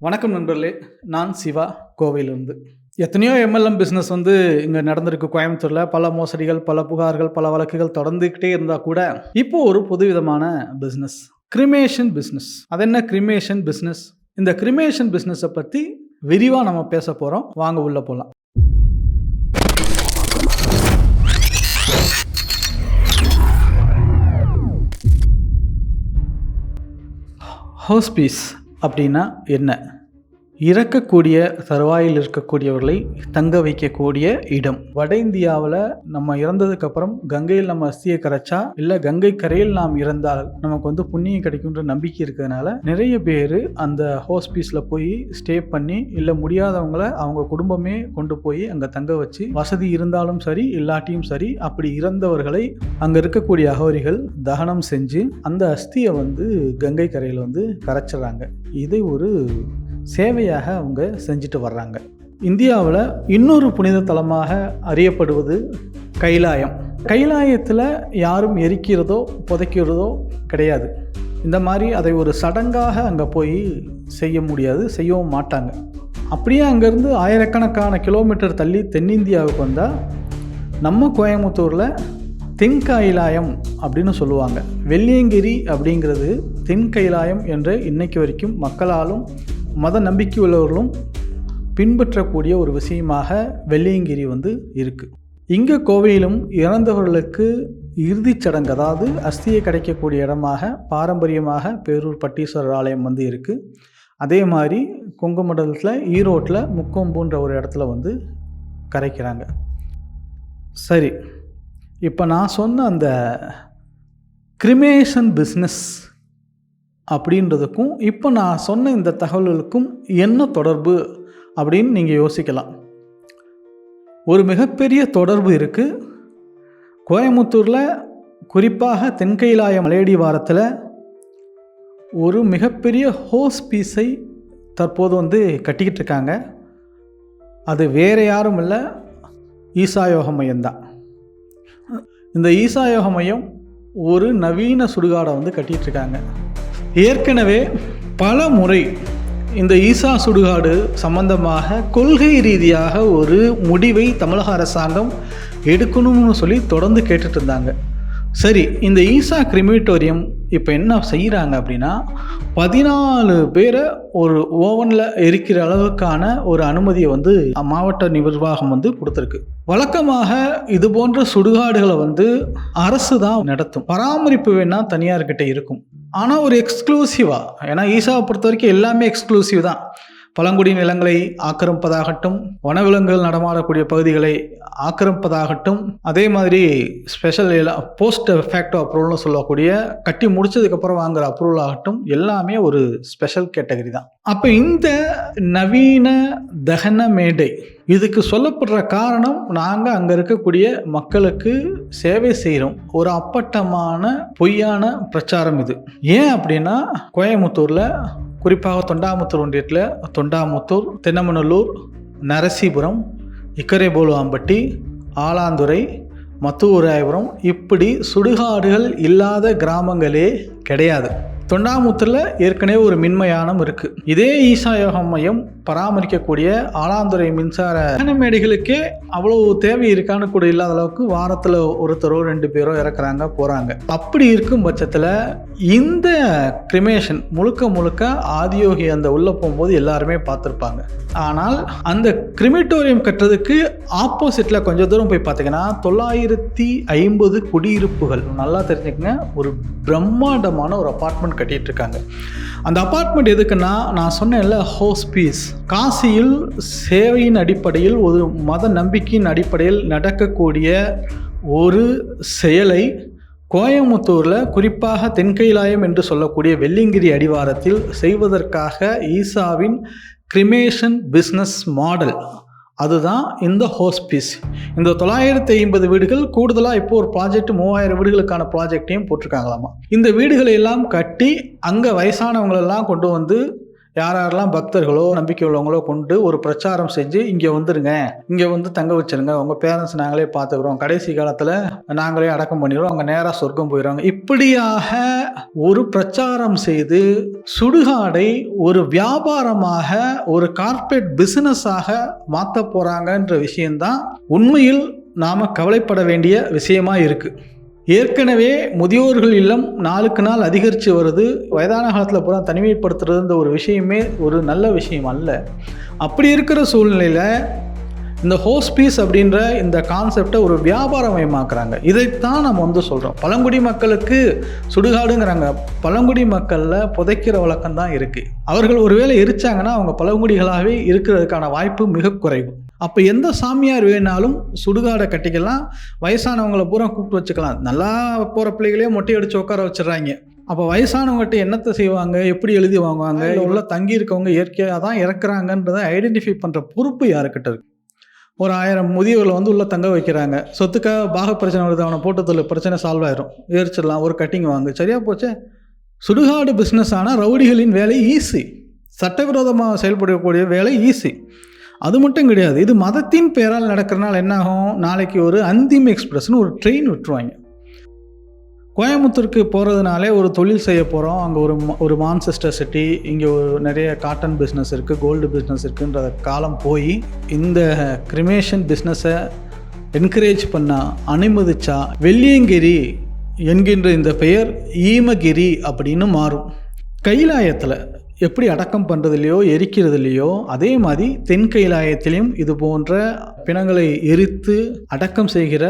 வணக்கம் நண்பர்களே நான் சிவா கோவையிலிருந்து. எத்தனையோ எம்எல்எம் பிஸ்னஸ் வந்து இங்கே நடந்திருக்கு கோயம்புத்தூரில். பல மோசடிகள் பல புகார்கள் பல வழக்குகள் தொடர்ந்துக்கிட்டே இருந்தால் கூட இப்போ ஒரு புதுவிதமான பிஸ்னஸ் கிரிமேஷன் பிஸ்னஸ் அது என்ன கிரிமேஷன் பிஸ்னஸ் இந்த கிரிமேஷன் பிஸ்னஸை பற்றி விரிவாக நம்ம பேச போகிறோம் வாங்க உள்ளே போகலாம் ஹோஸ்பீஸ் அப்படின்னா என்ன? இறக்கக்கூடிய தருவாயில் இருக்கக்கூடியவர்களை தங்க வைக்கக்கூடிய இடம். வட இந்தியாவில் நம்ம இறந்ததுக்கப்புறம் கங்கையில் நம்ம அஸ்தியை கரைச்சா இல்லை கங்கை கரையில் நாம் இறந்தால் நமக்கு வந்து புண்ணியம் கிடைக்குன்ற நம்பிக்கை இருக்கிறதுனால நிறைய பேர் அந்த ஹோஸ்பீஸில் போய் ஸ்டே பண்ணி இல்லை முடியாதவங்கள அவங்க குடும்பமே கொண்டு போய் அங்கே தங்க வச்சு வசதி இருந்தாலும் சரி இல்லாட்டியும் சரி அப்படி இறந்தவர்களை அங்கே இருக்கக்கூடிய அகோரிகள் தகனம் செஞ்சு அந்த அஸ்தியை வந்து கங்கை கரையில் வந்து கரைச்சிட்றாங்க. இதை ஒரு சேவையாக அவங்க செஞ்சுட்டு வர்றாங்க. இந்தியாவில் இன்னொரு புனித தலமாக அறியப்படுவது கைலாயம். கைலாயத்தில் யாரும் எரிக்கிறதோ புதைக்கிறதோ கிடையாது. இந்த மாதிரி அதை ஒரு சடங்காக அங்கே போய் செய்ய முடியாது செய்யவும் மாட்டாங்க. அப்படியே அங்கேருந்து ஆயிரக்கணக்கான கிலோமீட்டர் தள்ளி தென்னிந்தியாவுக்கு வந்தால் நம்ம கோயம்புத்தூரில் தென் கைலாயம் அப்படின்னு சொல்லுவாங்க. வெள்ளியங்கிரி அப்படிங்கிறது தென் கைலாயம் என்று இன்னைக்கு வரைக்கும் மக்களாலும் மத நம்பிக்கை உள்ளவர்களும் பின்பற்றக்கூடிய ஒரு விஷயமாக வெள்ளியங்கிரி வந்து இருக்குது இங்கே கோவையிலும் இறந்தவர்களுக்கு இறுதிச் சடங்கு அதாவது அஸ்தியை கிடைக்கக்கூடிய இடமாக பாரம்பரியமாக பேரூர் பட்டீஸ்வரர் ஆலயம் வந்து இருக்குது அதே மாதிரி கொங்குமண்டலத்தில் ஈரோட்டில் முக்கொம்புன்ற ஒரு இடத்துல வந்து கரைக்கிறாங்க. சரி இப்போ நான் சொன்ன அந்த கிரிமேஷன் பிஸ்னஸ் அப்படின்றதுக்கும் இப்போ நான் சொன்ன இந்த தகவல்களுக்கும் என்ன தொடர்பு அப்படின்னு நீங்கள் யோசிக்கலாம். ஒரு மிகப்பெரிய தொடர்பு இருக்குது கோயம்புத்தூரில் குறிப்பாக தென்கைலாய மலையடி வாரத்தில் ஒரு மிகப்பெரிய ஹோஸ் பீஸை தற்போது வந்து கட்டிக்கிட்டு இருக்காங்க. அது வேறு யாரும் இல்லை ஈசாயோக மையம்தான் இந்த ஈசாயோக மையம் ஒரு நவீன சுடுகாடை வந்து கட்டிகிட்டு இருக்காங்க. ஏற்கனவே பல முறை இந்த ஈசா சுடுகாடு சம்பந்தமாக கொள்கை ரீதியாக ஒரு முடிவை தமிழக அரசாங்கம் எடுக்கணும்னு சொல்லி தொடர்ந்து கேட்டுட்டு இருந்தாங்க. சரி இந்த ஈசா கிரிமிட்டோரியம் இப்போ என்ன செய்கிறாங்க அப்படின்னா பதினாலு பேரை ஒரு ஓவனில் எரிக்கிற அளவுக்கான ஒரு அனுமதியை வந்து மாவட்ட நிர்வாகம் வந்து கொடுத்துருக்கு. வழக்கமாக இது போன்ற சுடுகாடுகளை வந்து அரசு தான் நடத்தும். பராமரிப்பு வேணால் தனியார்கிட்ட இருக்கும். ஆனால் ஒரு எக்ஸ்க்ளூசிவாக ஏன்னா ஈஷாவை பொறுத்த வரைக்கும் எல்லாமே எக்ஸ்க்ளூசிவ் தான். பழங்குடி நிலங்களை ஆக்கிரமிப்பதாகட்டும் வனவிலங்குகள் நடமாடக்கூடிய பகுதிகளை ஆக்கிரமிப்பதாகட்டும் அதே மாதிரி ஸ்பெஷல் போஸ்ட் ஃபேக்டோ அப்ரூவல்னு சொல்லக்கூடிய கட்டி முடிச்சதுக்கப்புறம் வாங்குற அப்ரூவல் ஆகட்டும் எல்லாமே ஒரு ஸ்பெஷல் கேட்டகரி தான். அப்போ இந்த நவீன தகன மேடை இதுக்கு சொல்லப்படுற காரணம் நாங்கள் அங்கே இருக்கக்கூடிய மக்களுக்கு சேவை செய்கிறோம் ஒரு அப்பட்டமான பொய்யான பிரச்சாரம் இது. ஏன் அப்படின்னா கோயம்புத்தூரில் குறிப்பாக தொண்டாமுத்தூர் ஒன்றியத்தில் தொண்டாமுத்தூர் தென்னமநல்லூர் நரசிபுரம் இக்கரைபோலுவாம்பட்டி ஆலாந்துறை மத்துவராயபுரம் இப்படி சுடுகாடுகள் இல்லாத கிராமங்களே கிடையாது. தொண்டாமுத்தூரில் ஏற்கனவே ஒரு மின்மயானம் இருக்குது இதே ஈசா யோகம் மையம் பராமரிக்கக்கூடிய ஆலாந்துறை மின்சார மேடைகளுக்கே அவ்வளோ தேவை இருக்கான்னு கூட இல்லாத அளவுக்கு வாரத்தில் ஒருத்தரோ ரெண்டு பேரோ இறக்குறாங்க போகிறாங்க அப்படி இருக்கும் பட்சத்தில் இந்த கிரிமேஷன் முழுக்க முழுக்க ஆதியோகி அந்த உள்ளே போகும்போது எல்லாருமே பார்த்துருப்பாங்க. ஆனால் அந்த கிரிமிட்டோரியம் கட்டுறதுக்கு ஆப்போசிட்டில் கொஞ்சம் தூரம் போய் பார்த்தீங்கன்னா தொள்ளாயிரத்தி ஐம்பது குடியிருப்புகள். நல்லா தெரிஞ்சுக்கங்க. ஒரு பிரம்மாண்டமான ஒரு அப்பார்ட்மெண்ட் கட்டிகிட்டு இருக்காங்க அந்த அப்பார்ட்மெண்ட் எதுக்குன்னா நான் சொன்னேன்ல ஹோஸ்பீஸ் காசியில் சேவையின் அடிப்படையில் ஒரு மத நம்பிக்கையின் அடிப்படையில் நடக்கக்கூடிய ஒரு செயலை கோயமுத்தூரில் குறிப்பாக தென்கைலாயம் என்று சொல்லக்கூடிய வெள்ளிங்கிரி அடிவாரத்தில் செய்வதற்காக ஈசாவின் கிரிமேஷன் பிஸ்னஸ் மாடல். அதுதான் இந்த ஹோஸ்பீஸ். இந்த தொள்ளாயிரத்தி ஐம்பது வீடுகள் கூடுதலாக இப்போ ஒரு ப்ராஜெக்ட் மூவாயிரம் வீடுகளுக்கான ப்ராஜெக்டையும் போட்டிருக்காங்களாமா. இந்த வீடுகளை எல்லாம் கட்டி அங்கே வயசானவங்களெல்லாம் கொண்டு வந்து யார் யாரெல்லாம் பக்தர்களோ நம்பிக்கை உள்ளவங்களோ கொண்டு ஒரு பிரச்சாரம் செஞ்சு இங்கே வந்துருங்க. இங்கே வந்து தங்க வச்சிருங்க. உங்கள் பேரண்ட்ஸ் நாங்களே பார்த்துக்குறோம் கடைசி காலத்தில் நாங்களே அடக்கம் பண்ணிடுறோம். அவங்க நேராக சொர்க்கம் போயிடுவாங்க இப்படியாக ஒரு பிரச்சாரம் செய்து சுடுகாடை ஒரு வியாபாரமாக ஒரு கார்ப்பரேட் பிஸ்னஸாக மாற்ற போகிறாங்கன்ற விஷயம்தான் உண்மையில் நாம் கவலைப்பட வேண்டிய விஷயமா இருக்குது ஏற்கனவே முதியோர்கள் இல்லம் நாளுக்கு நாள் அதிகரித்து வருது. வயதான காலத்தில் பூரா தனிமைப்படுத்துறதுன்ற ஒரு விஷயமே ஒரு நல்ல விஷயம் அல்ல. அப்படி இருக்கிற சூழ்நிலையில் இந்த ஹோஸ்பீஸ் அப்படின்ற இந்த கான்செப்டை ஒரு வியாபாரமயமாக்குறாங்க இதைத்தான் நம்ம வந்து சொல்கிறோம் பழங்குடி மக்களுக்கு சுடுகாடுங்கிறாங்க. பழங்குடி மக்களில் புதைக்கிற வழக்கம் தான் இருக்குது அவர்கள் ஒருவேளை எரிச்சாங்கன்னா அவங்க பழங்குடிகளாகவே இருக்கிறதுக்கான வாய்ப்பு மிக குறைவு. அப்போ எந்த சாமியார் வேணாலும் சுடுகாடை கட்டிக்கலாம் வயசானவங்களை பூரா கூப்பிட்டு வச்சுக்கலாம். நல்லா போகிற பிள்ளைகளே மொட்டை அடித்து உட்கார வச்சிடுறாங்க. அப்போ வயசானவங்ககிட்ட என்னத்தை செய்வாங்க? எப்படி எழுதி வாங்குவாங்க? உள்ள தங்கி இருக்கவங்க இயற்கையாக தான் இறக்குறாங்கன்றதை ஐடென்டிஃபை பண்ணுற பொறுப்பு யாருக்கிட்ட இருக்கு? ஒரு ஆயிரம் முதியவர்களை வந்து உள்ளே தங்க வைக்கிறாங்க. சொத்துக்காக பாக பிரச்சனை வருது. அவனை போட்டதில் பிரச்சனை சால்வ் ஆயிரும். எரிச்சிடலாம் ஒரு கட்டிங் வாங்கு. சரியாக போச்சே? சுடுகாடு பிஸ்னஸ் ஆனால் ரவுடிகளின் வேலை ஈஸி சட்டவிரோதமாக செயல்படக்கூடிய வேலை ஈஸி அது மட்டும் கிடையாது. இது மதத்தின் பெயரால் நடக்கிறனால என்னாகும்? நாளைக்கு ஒரு அந்திம் எக்ஸ்பிரஸ்னு ஒரு ட்ரெயின் விட்டுருவாங்க. கோயம்புத்தூருக்கு போகிறதுனாலே ஒரு தொழில் செய்ய போகிறோம் அங்கே ஒரு ஒரு மான்செஸ்டர் சிட்டி இங்கே ஒரு நிறைய காட்டன் பிஸ்னஸ் இருக்குது கோல்டு பிஸ்னஸ் இருக்குன்ற காலம் போய் இந்த கிரிமேஷன் பிஸ்னஸை என்கரேஜ் பண்ண அனுமதிச்சா வெள்ளியங்கிரி என்கின்ற இந்த பெயர் ஈமகிரி அப்படின்னு மாறும். கைலாயத்தில் எப்படி அடக்கம் பண்ணுறதுலையோ எரிக்கிறதுலையோ அதே மாதிரி தென் கைலாயத்திலையும் இது போன்ற பிணங்களை எரித்து அடக்கம் செய்கிற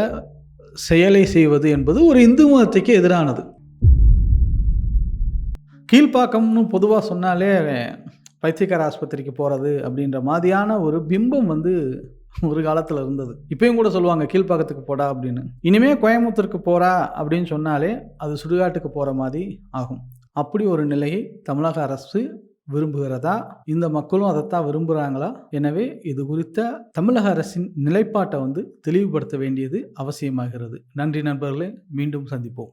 செயலை செய்வது என்பது ஒரு இந்து மதத்துக்கு எதிரானது. கீழ்ப்பாக்கம்னு பொதுவாக சொன்னாலே பைத்தியக்கார ஆஸ்பத்திரிக்கு போகிறது அப்படின்ற மாதிரியான ஒரு பிம்பம் வந்து ஒரு காலத்தில் இருந்தது. இப்பயும் கூட சொல்லுவாங்க கீழ்ப்பாக்கத்துக்கு போடா அப்படின்னு. இனிமே கோயம்புத்தூருக்கு போகிறா அப்படின்னு சொன்னாலே அது சுடுகாட்டுக்கு போகிற மாதிரி ஆகும். அப்படி ஒரு நிலையை தமிழக அரசு விரும்புகிறதா? இந்த மக்களும் அதைத்தான் விரும்புகிறாங்களா எனவே இது குறித்த தமிழக அரசின் நிலைப்பாட்டை வந்து தெளிவுபடுத்த வேண்டியது அவசியமாகிறது. நன்றி நண்பர்களே. மீண்டும் சந்திப்போம்.